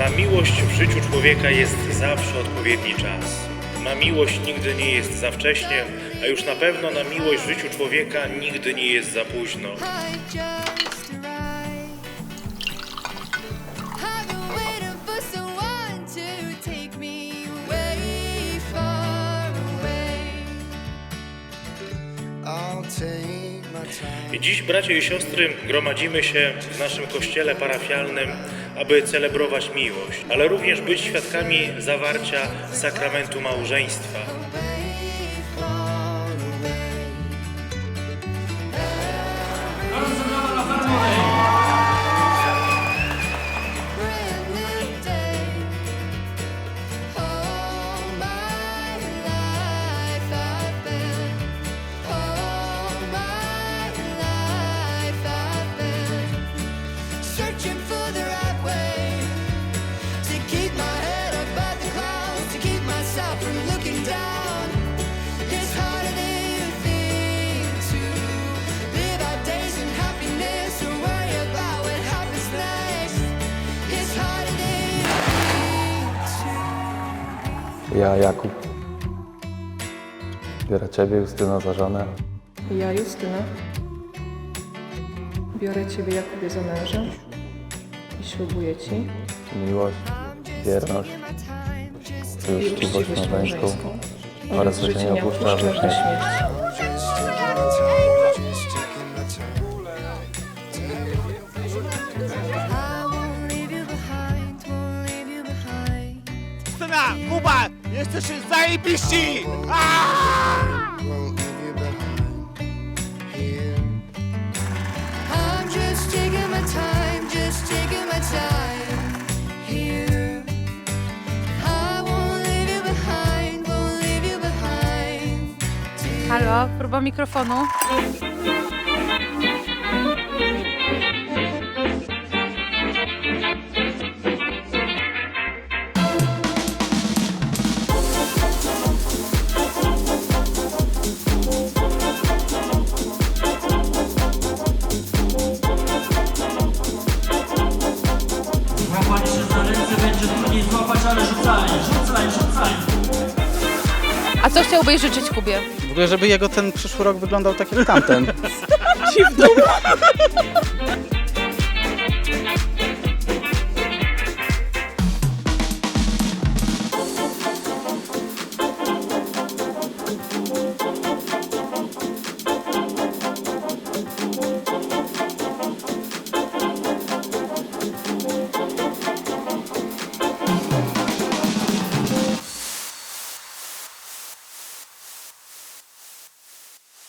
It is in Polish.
Na miłość w życiu człowieka jest zawsze odpowiedni czas. Na miłość nigdy nie jest za wcześnie, a już na pewno na miłość w życiu człowieka nigdy nie jest za późno. Dziś, bracia i siostry, gromadzimy się w naszym kościele parafialnym, aby celebrować miłość, ale również być świadkami zawarcia sakramentu małżeństwa. Ja, Jakub. Biorę Ciebie, Justyno, za żonę. Ja, Justyna, biorę Ciebie, Jakubie, za męża. I ślubuję Ci. Miłość, wierność i uczciwość małżeńską oraz behind, won't leave you behind. Justyna, Kuba, jesteście zajebiści! Aaaa! Won't leave you behind here. I'm just taking my time, just taking my time here. I won't leave you behind, won't leave you behind. dear. Halo, próba mikrofonu. Rzucaj, rzucaj, rzucaj. A co chciałbyś życzyć Kubie? W ogóle, żeby jego ten przyszły rok wyglądał tak jak tamten.